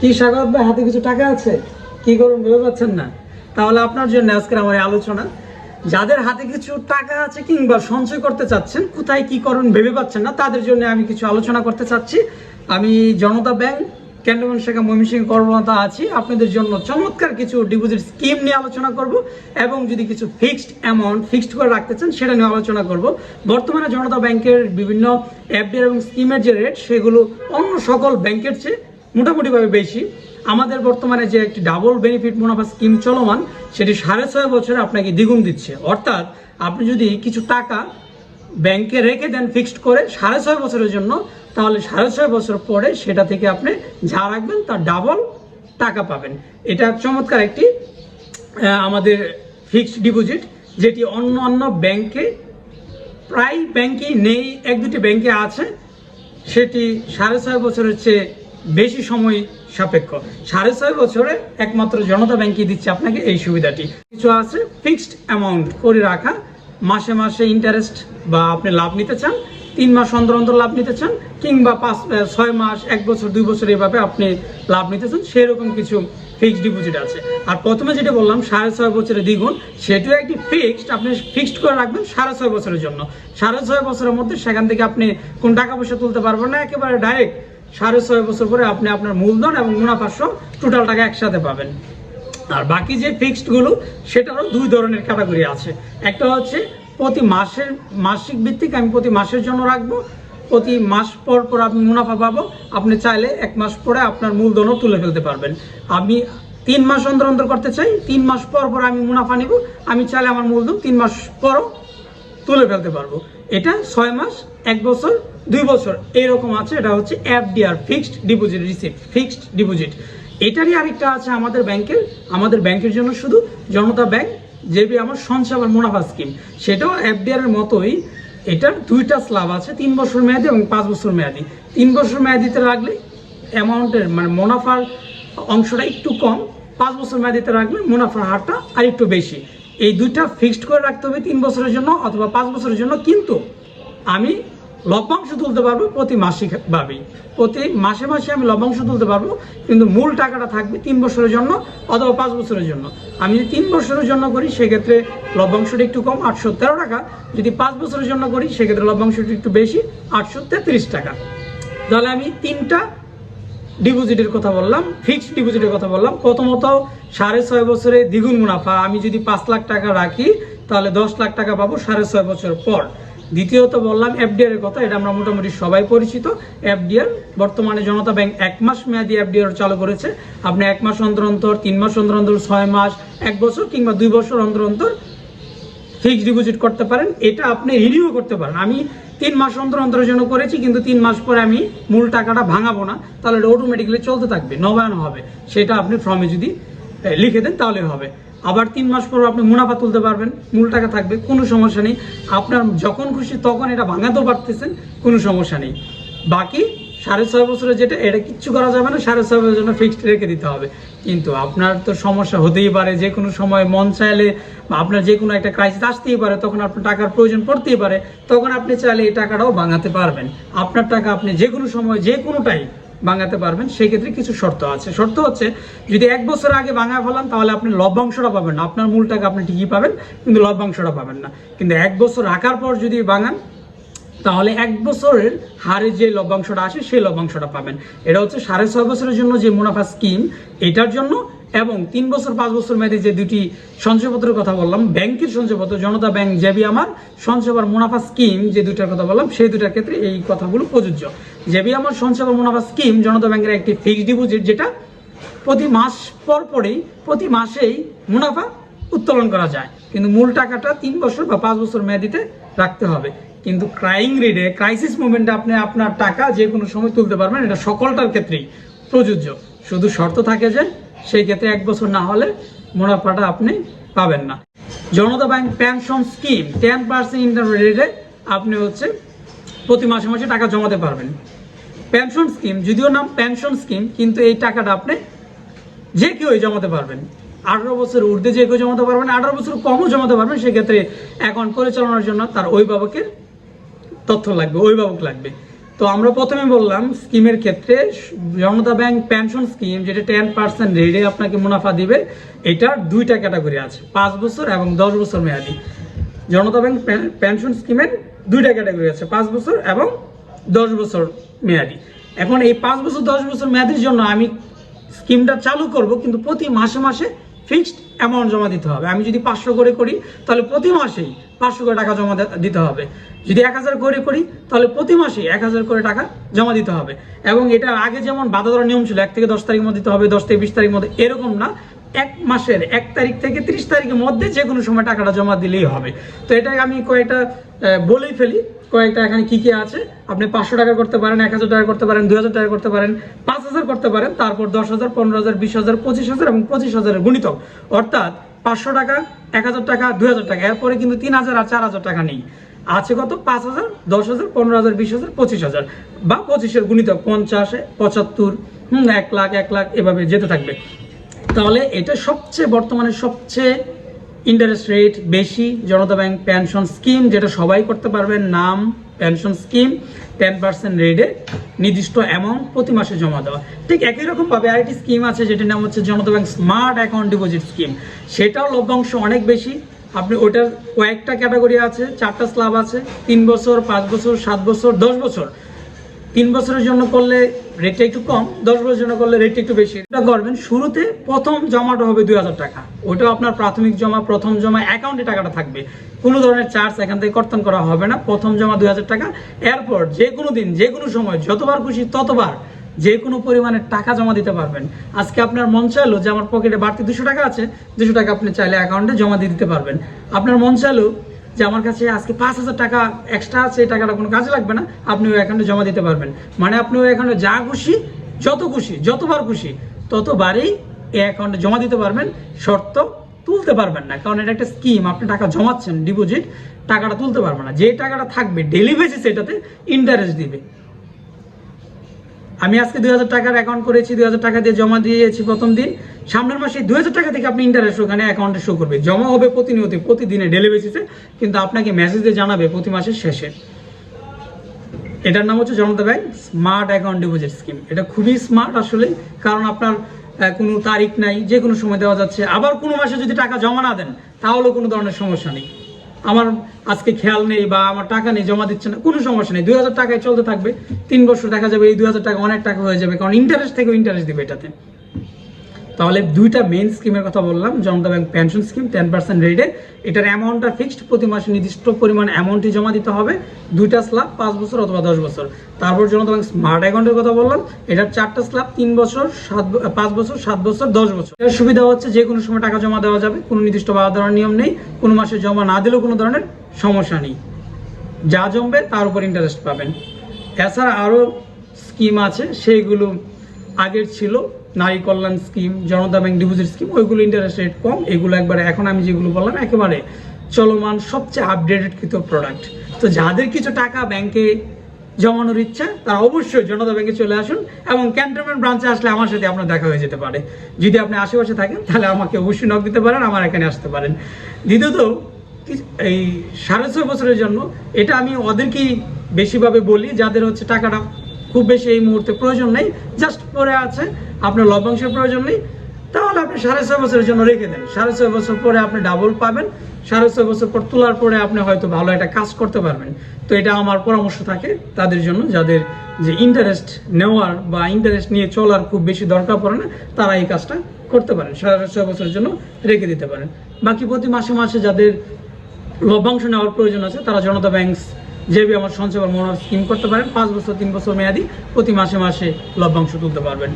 কি স্বাগত ভাই? হাতে কিছু টাকা আছে? কি করুন, ভেবে পাচ্ছেন না। তাহলে আপনার জন্য আজকের আমার আলোচনা। যাদের হাতে কিছু টাকা আছে কিংবা সঞ্চয় করতে চাচ্ছেন, কোথায় কি করুন ভেবে পাচ্ছেন না, তাদের জন্য আমি কিছু আলোচনা করতে চাচ্ছি। আমি জনতা ব্যাংক ক্যান্টনমেন্ট শাখা ময়মনসিংহ কর্মরত আছি। আপনাদের জন্য চমৎকার কিছু ডিপোজিট স্কিম নিয়ে আলোচনা করব এবং যদি কিছু ফিক্সড অ্যামাউন্ট ফিক্সড করে রাখতে চান, সেটা নিয়ে আলোচনা করব। বর্তমানে জনতা ব্যাংকের বিভিন্ন এফডি এবং স্কিমের যে রেট সেগুলো অন্য সকল ব্যাংকের চেয়ে মোটামুটিভাবে বেশি। আমাদের বর্তমানে যে একটি ডাবল বেনিফিট মুনাফা স্কিম চলমান, সেটি সাড়ে ছয় বছরে আপনাকে দ্বিগুণ দিচ্ছে। অর্থাৎ আপনি যদি কিছু টাকা ব্যাংকে রেখে দেন ফিক্সড করে সাড়ে ছয় বছরের জন্য, তাহলে সাড়ে ছয় বছর পরে সেটা থেকে আপনি যা রাখবেন তার ডাবল টাকা পাবেন। এটা চমৎকার একটি আমাদের ফিক্সড ডিপোজিট যেটি অন্য অন্য ব্যাংকে, প্রায় ব্যাংকেই নেই, এক দুটি ব্যাংকে আছে। সেটি সাড়ে ছয় বছরের চেয়ে বেশি সময় সাপেক্ষ। সাড়ে ছয় বছরে একমাত্র জনতা ব্যাংকই দিচ্ছে আপনাকে এই সুবিধাটি। কিছু আছে ফিক্সড অ্যামাউন্ট করে রাখা। মাসে মাসে ইন্টারেস্ট বা আপনি লাভ নিতে চান, তিন মাস অন্তর অন্তর লাভ নিতে চান, কিংবা পাঁচ ছয় মাস, এক বছর, দুই বছর এভাবে আপনি লাভ নিতে চান, সেরকম কিছু ফিক্সড ডিপোজিট আছে। আর প্রথমে যেটা বললাম, সাড়ে ছয় বছরের দ্বিগুণ, সেটিও একটি ফিক্সড আপনি ফিক্সড করে রাখবেন সাড়ে ছয় বছরের জন্য। সাড়ে ছয় বছরের মধ্যে সেখান থেকে আপনি কোন টাকা পয়সা তুলতে পারবেন না, একেবারে ডাইরেক্ট সাড়ে ছয় বছর পরে আপনি আপনার মূলধন এবং মুনাফা সহ টোটাল টাকা একসাথে পাবেন। আর বাকি যে ফিক্সডগুলো, সেটারও দুই ধরনের ক্যাটাগরি আছে। একটা হচ্ছে প্রতি মাসের মাসিক ভিত্তিক আমি প্রতি মাসের জন্য রাখব। প্রতি মাস পর পর আপনি মুনাফা পাবো। আপনি চাইলে এক মাস পরে আপনার মূলধনও তুলে ফেলতে পারবেন। আমি তিন মাস অন্তর অন্তর করতে চাই, তিন মাস পর পর আমি মুনাফা নিব। আমি চাইলে আমার মূলধন তিন মাস পরও তুলে ফেলতে পারব। এটা ছয় মাস, এক বছর, দুই বছর। এরকম আছে, এটা হচ্ছে FDR, fixed deposit receipt fixed deposit. এটারই আরেকটা আছে আমাদের ব্যাংকের আমাদের ব্যাংকের জন্য শুধু জনতা ব্যাংক যেবি আমার সঞ্চয় বা মুনাফা স্কিম সেটাও এফডিআর এর মতোই, এটার দুইটা স্ল্যাব আছে, তিন বছর মেয়াদি এবং পাঁচ বছর মেয়াদি। তিন বছর মেয়াদিতে রাখলে অ্যামাউন্টের মানে মুনাফার অংশটা একটু কম, পাঁচ বছর মেয়াদিতে রাখলে মুনাফার হারটা আর একটু বেশি। এই দুইটা ফিক্সড করে রাখতে হবে তিন বছরের জন্য অথবা পাঁচ বছরের জন্য। কিন্তু আমি লভ্যাংশ তুলতে পারব প্রতি মাসিক ভাবেই। প্রতি মাসে মাসে আমি লভ্যাংশ তুলতে পারব, কিন্তু মূল টাকাটা থাকবে তিন বছরের জন্য অথবা পাঁচ বছরের জন্য। আমি যদি তিন বছরের জন্য করি, সেক্ষেত্রে লভ্যাংশটা একটু কম, আটশো তেরো টাকা। যদি পাঁচ বছরের জন্য করি, সেক্ষেত্রে লভ্যাংশটা একটু বেশি, আটশো তেত্রিশ টাকা। তাহলে আমি তিনটা ডিপোজিটের কথা বললাম ফিক্সড ডিপোজিটের কথা বললাম। প্রথমত সাড়ে ছয় বছরে দ্বিগুণ মুনাফা। আমি যদি পাঁচ লাখ টাকা রাখি, তাহলে দশ লাখ টাকা পাবো সাড়ে ছয় বছর পর। দ্বিতীয়ত বললাম, এফডিআর এর কথা, এটা আমরা মোটামুটি সবাই পরিচিত। এফডিআর, বর্তমানে জনতা ব্যাংক এক মাস মেয়াদি এফডিআর চালু করেছে। আপনি এক মাস অন্তর অন্তর, তিন মাস অন্তর অন্তর, ছয় মাস, এক বছর কিংবা দুই বছর অন্তর অন্তর ফিক্সড ডিপোজিট করতে পারেন। এটা আপনি রিনিউ করতে পারেন। আমি তিন মাস অন্তর অন্তরের জন্য করেছি, কিন্তু তিন মাস পরে আমি মূল টাকাটা ভাঙাবো না। তাহলে এটা অটোমেটিক্যালি চলতে থাকবে, নবায়ন হবে। সেটা আপনি ফর্মে যদি লিখে দেন, তাহলে হবে। আবার তিন মাস পর আপনি মুনাফা তুলতে পারবেন, মূল টাকা থাকবে, কোনো সমস্যা নেই। আপনার যখন খুশি তখন এটা ভাঙাতেও পারতেছেন, কোনো সমস্যা নেই। বাকি সাড়ে ছয় বছরে যেটা, এটা কিচ্ছু করা যাবে না, সাড়ে ছয় বছরের জন্য ফিক্সড রেখে দিতে হবে। কিন্তু আপনার তো সমস্যা হতেই পারে, যে কোনো সময় মন চাইলে বা আপনার যে কোনো একটা ক্রাইসিস আসতেই পারে, তখন আপনার টাকার প্রয়োজন পড়তেই পারে, তখন আপনি চাইলে এই টাকাটাও ভাঙাতে পারবেন। আপনার টাকা আপনি যে কোনো সময়, যে কোনোটাই ভাঙাতে পারবেন, সেক্ষেত্রে কিছু শর্ত আছে। শর্ত হচ্ছে, যদি এক বছর আগে ভাঙা ফেলান, তাহলে আপনি লভ্যাংশটা পাবেন না। আপনার মূল টাকা আপনি ঠিকই পাবেন, কিন্তু লভ্যাংশটা পাবেন না। কিন্তু এক বছর রাখার পর যদি ভাঙান, তাহলে এক বছরের হারে যে লভ্যাংশটা আসে, সেই লভ্যাংশটা পাবেন। এটা হচ্ছে সাড়ে ছয় বছরের জন্য যে মুনাফা স্কিম এটার জন্য এবং তিন বছর, পাঁচ বছর মেয়াদে যে দুটি সঞ্চয়পত্রের কথা বললাম, ব্যাংকের সঞ্চয়পত্র, জনতা ব্যাংক জেবি আমার সঞ্চয়বার মুনাফা স্কিম যে দুটার কথা বললাম, সেই দুটার ক্ষেত্রে এই কথাগুলো প্রযোজ্য। জেবি আমার সঞ্চয়বার মুনাফা স্কিম জনতা ব্যাংকের একটি ফিক্সড ডিপোজিট যেটা প্রতি মাস পর পরেই, প্রতি মাসেই মুনাফা উত্তোলন করা যায়। কিন্তু মূল টাকাটা তিন বছর বা পাঁচ বছর মেয়াদিতে রাখতে হবে। কিন্তু ক্রাইং রেডে ক্রাইসিস মুভমেন্টে আপনি আপনার টাকা যে কোনো সময় তুলতে পারবেন, এটা সকলটার ক্ষেত্রেই প্রযোজ্য। শুধু শর্ত থাকে যে সেই ক্ষেত্রে এক বছর না হলে মুনাফাটা আপনি পাবেন না। Janata bank pension scheme ten percent internet রেটে আপনি হচ্ছে প্রতি মাসে মাসে টাকা জমাতে পারবেন। পেনশন স্কিম, যদিও নাম পেনশন স্কিম, কিন্তু এই টাকাটা আপনি যে কেউই জমাতে পারবেন। আঠারো বছর ঊর্ধ্বে যে কেউ জমাতে পারবেন, আঠারো বছর কমও জমাতে পারবেন, সেক্ষেত্রে অ্যাকাউন্ট পরিচালনার জন্য তার অভিভাবকের তথ্য লাগবে, অভিভাবক লাগবে। তো আমরা প্রথমে বললাম, স্কিমের ক্ষেত্রে জনতা ব্যাংক পেনশন স্কিম, যেটা টেন পার্সেন্ট রেটে আপনাকে মুনাফা দিবে এটার দুইটা ক্যাটাগরি আছে, পাঁচ বছর এবং দশ বছর মেয়াদি। জনতা ব্যাংক পেনশন স্কিমের দুইটা ক্যাটাগরি আছে, পাঁচ বছর এবং দশ বছর মেয়াদি। এখন এই পাঁচ বছর, দশ বছর মেয়াদির জন্য আমি স্কিমটা চালু করব, কিন্তু প্রতি মাসে মাসে ফিক্সড অ্যামাউন্ট জমা দিতে হবে। আমি যদি পাঁচশো করে করি, তাহলে প্রতি মাসেই পাঁচশো করে টাকা জমা দিতে হবে। যদি এক হাজার করে করি, তাহলে প্রতি মাসে এক হাজার করে টাকা জমা দিতে হবে। এবং এটা আগে যেমন বাধা ধরার নিয়ম ছিল, এক থেকে দশ তারিখের মধ্যে দিতে হবে, দশ থেকে বিশ তারিখের মধ্যে, এরকম না। এক মাসের এক তারিখ থেকে ত্রিশ তারিখের মধ্যে যে কোনো সময় টাকাটা জমা দিলেই হবে। তো এটা আমি কয়েকটা বলেই ফেলি। কয়েকটা এখানে কি কি আছে? আপনি পাঁচশো টাকা করতে পারেন, এক হাজার টাকা করতে পারেন, দুই হাজার টাকা করতে পারেন, পাঁচ হাজার করতে পারেন, তারপর দশ হাজার, পনেরো হাজার, বিশ হাজার, পঁচিশ হাজার এবং পঁচিশ হাজারের গুণিতক। অর্থাৎ পাঁচশো টাকা, এক হাজার টাকা, দুই হাজার টাকা। এরপরে কিন্তু তিন হাজার আর চার হাজার টাকা নেই। আছে কত? পাঁচ হাজার, দশ হাজার, পনেরো হাজার, বিশ হাজার, পঁচিশ হাজার বা পঁচিশের গুণিতক পঞ্চাশ পঁচাত্তর, হুম, এক লাখ এক লাখ এভাবে যেতে থাকবে। তাহলে এটা সবচেয়ে বর্তমানে সবচেয়ে ইন্টারেস্ট রেট বেশি, জনতা ব্যাংক পেনশন স্কিম যেটা সবাই করতে পারবেন নাম পেনশন স্কিম টেন পার্সেন্ট রেটে নির্দিষ্ট অ্যামাউন্ট প্রতি মাসে জমা দেওয়া। ঠিক একই রকমভাবে আরেকটি স্কিম আছে, যেটার নাম হচ্ছে Janata bank smart account deposit scheme সেটাও লভ্যাংশ অনেক বেশি। আপনি ওটার কয়েকটা ক্যাটাগরি আছে, চারটা স্ল্যাব আছে, তিন বছর, পাঁচ বছর, সাত বছর, দশ বছর। তিন বছরের জন্য করলে রেটটা একটু কম, দশ বছরের জন্য করলে রেটটা একটু বেশি। এটা করবেন, শুরুতে প্রথম জমাটা হবে দুই হাজার টাকা। ওটাও আপনার প্রাথমিক জমা, প্রথম জমা অ্যাকাউন্টে টাকাটা থাকবে। কোনো ধরনের চার্জ এখান থেকে কর্তন করা হবে না, প্রথম জমা দুই হাজার টাকা। এরপর যে কোনো দিন, যে কোনো সময়, যতবার খুশি ততবার যে কোনো পরিমাণে টাকা জমা দিতে পারবেন। আজকে আপনার মন চাইলো যে আমার পকেটে বাড়তি দুশো টাকা আছে, দুশো টাকা আপনি চাইলে অ্যাকাউন্টে জমা দিয়ে দিতে পারবেন। আপনার মন চাইলো যে আমার কাছে আজকে পাঁচ হাজার টাকা এক্সট্রা আছে, এই টাকাটা কোনো কাজে লাগবে না। আপনি ওই অ্যাকাউন্টে জমা দিতে পারবেন। মানে আপনি ওই অ্যাকাউন্টে যা খুশি, যত খুশি, যতবার খুশি, ততবারই এই অ্যাকাউন্টে জমা দিতে পারবেন। শর্ত, তুলতে পারবেন না। কারণ এটা একটা স্কিম আপনি টাকা জমাচ্ছেন ডিপোজিট টাকাটা তুলতে পারবেন না। যে টাকাটা থাকবে ডেলি বেসিস এটাতে ইন্টারেস্ট দিবে। আমি আজকে দুই হাজার টাকার অ্যাকাউন্ট করেছি, দুই হাজার টাকা দিয়ে জমা দিয়েছি প্রথম দিন। সামনের মাসে দুই হাজার টাকা থেকে আপনি ইন্টারেস্ট ওখানে অ্যাকাউন্টে শো করবে। জমা হবে প্রতিনিয়ত প্রতিদিনে ডেলি বেসিসে কিন্তু আপনাকে মেসেজ জানাবে প্রতি মাসের শেষে। এটার নাম হচ্ছে Janata bank smart account deposit scheme এটা খুবই স্মার্ট আসলে, কারণ আপনার কোনো তারিখ নাই যে কোনো সময় দেওয়া যাচ্ছে। আবার কোনো মাসে যদি টাকা জমা না দেন তাহলেও কোনো ধরনের সমস্যা নেই। আমার আজকে খেয়াল নেই বা আমার টাকা নেই, জমা দিচ্ছে না, কোনো সমস্যা নেই। দুই হাজার টাকায় চলতে থাকবে, তিন বছর দেখা যাবে, এই দুই হাজার টাকা অনেক টাকা হয়ে যাবে, কারণ ইন্টারেস্ট থেকে ইন্টারেস্ট দিবে এটাতে। তাহলে দুইটা মেইন স্কিমের কথা বললাম, Janata bank pension scheme ten percent রেটে। এটার অ্যামাউন্টটা ফিক্সড প্রতি মাসে নির্দিষ্ট পরিমাণ অ্যামাউন্টই জমা দিতে হবে। দুইটা স্ল্যাব পাঁচ বছর অথবা দশ বছর। তারপর জনতা ব্যাংক স্মার্ট অ্যাকাউন্টের কথা বললাম, এটার চারটা স্ল্যাব তিন বছর, সাত পাঁচ বছর, সাত বছর, দশ বছর। এর সুবিধা হচ্ছে যে কোনো সময় টাকা জমা দেওয়া যাবে, কোনো নির্দিষ্ট বাধা দেওয়ার নিয়ম নেই, কোনো মাসে জমা না দিলেও কোনো ধরনের সমস্যা নেই। যা জমবে তার উপর ইন্টারেস্ট পাবেন। এছাড়া আরও স্কিম আছে সেইগুলো আগের ছিল নারী কল্যাণ scheme, Janata bank deposit scheme, ওইগুলো ইন্টারেস্ট রেট কম, এগুলো একবারে এখন আমি যেগুলো বললাম একেবারে চলমান, সবচেয়ে আপডেটেড কৃত প্রোডাক্ট তো যাদের কিছু টাকা ব্যাংকে জমানোর ইচ্ছা, তারা অবশ্যই জনতা ব্যাংকে চলে আসুন এবং ক্যান্টনমেন্ট ব্রাঞ্চে আসলে আমার সাথে আপনার দেখা হয়ে যেতে পারে। যদি আপনি আশেপাশে থাকেন, তাহলে আমাকে অবশ্যই নক দিতে পারেন, আমার এখানে আসতে পারেন। দ্বিতীয়ত, এই সাড়ে ছয় বছরের জন্য, এটা আমি ওদেরকেই বেশিভাবে বলি, যাদের হচ্ছে টাকাটা খুব বেশি এই মুহূর্তে প্রয়োজন নেই জাস্ট পরে আছে। আপনার লভ্যাংশের প্রয়োজন নেই, তাহলে আপনি সাড়ে ছয় বছরের জন্য রেখে দেন। সাড়ে ছয় বছর পরে আপনি ডাবল পাবেন, সাড়ে ছয় বছর পর তোলার পরে আপনি হয়তো ভালো একটা কাজ করতে পারবেন। তো এটা আমার পরামর্শ থাকে তাদের জন্য, যাদের যে ইন্টারেস্ট নেওয়ার বা ইন্টারেস্ট নিয়ে চলার খুব বেশি দরকার পড়ে না, তারা এই কাজটা করতে পারেন, সাড়ে ছয় বছরের জন্য রেখে দিতে পারেন। বাকি প্রতি মাসে মাসে যাদের লভ্যাংশ নেওয়ার প্রয়োজন আছে, তারা জনতা ব্যাংকস জেবি আমার সঞ্চয় মনোহর স্কিম করতে পারেন, পাঁচ বছর, তিন বছর মেয়াদি, প্রতি মাসে মাসে লভ্যাংশ তুলতে পারবেন।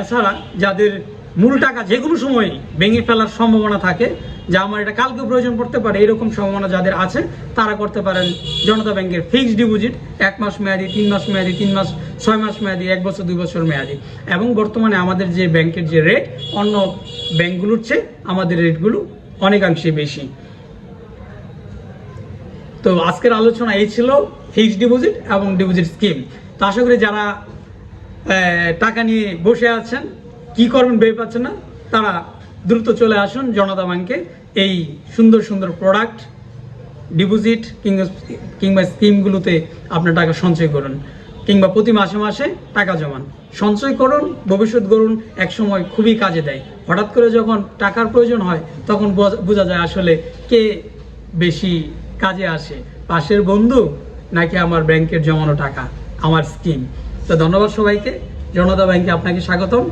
এছাড়া যাদের মূল টাকা যে কোনো সময়ই ভেঙে ফেলার সম্ভাবনা থাকে, যা আমার এটা কালকে প্রয়োজন পড়তে পারে, এরকম সম্ভাবনা যাদের আছে, তারা করতে পারেন জনতা ব্যাংকের ফিক্সড ডিপোজিট এক মাস মেয়াদি, তিন মাস মেয়াদি, তিন মাস, ছয় মাস মেয়াদি, এক বছর, দুই বছর মেয়াদি। এবং বর্তমানে আমাদের যে ব্যাংকের যে রেট অন্য ব্যাংকগুলোর চেয়ে আমাদের রেটগুলো অনেকাংশে বেশি। তো আজকের আলোচনা এই ছিল ফিক্সড ডিপোজিট এবং ডিপোজিট স্কিম তো আশা করি যারা টাকা নিয়ে বসে আছেন, কি করবেন ভেবে পাচ্ছেন না, তারা দ্রুত চলে আসুন জনতা ব্যাংকে। এই সুন্দর সুন্দর প্রোডাক্ট ডিপোজিট কিংবা কিংবা স্কিমগুলোতে আপনার টাকা সঞ্চয় করুন। কিংবা প্রতি মাসে মাসে টাকা জমান। সঞ্চয় করুন, ভবিষ্যৎ গড়ুন একসময় খুবই কাজে দেয়। হঠাৎ করে যখন টাকার প্রয়োজন হয়, তখন বোঝা- বোঝা যায় আসলে কে বেশি কাজে আসে। পাশের বন্ধু নাকি আমার ব্যাংকের জমানো টাকা, আমার স্কিম তো ধন্যবাদ সবাইকে। জনতা ব্যাংকে আপনাকে স্বাগতম।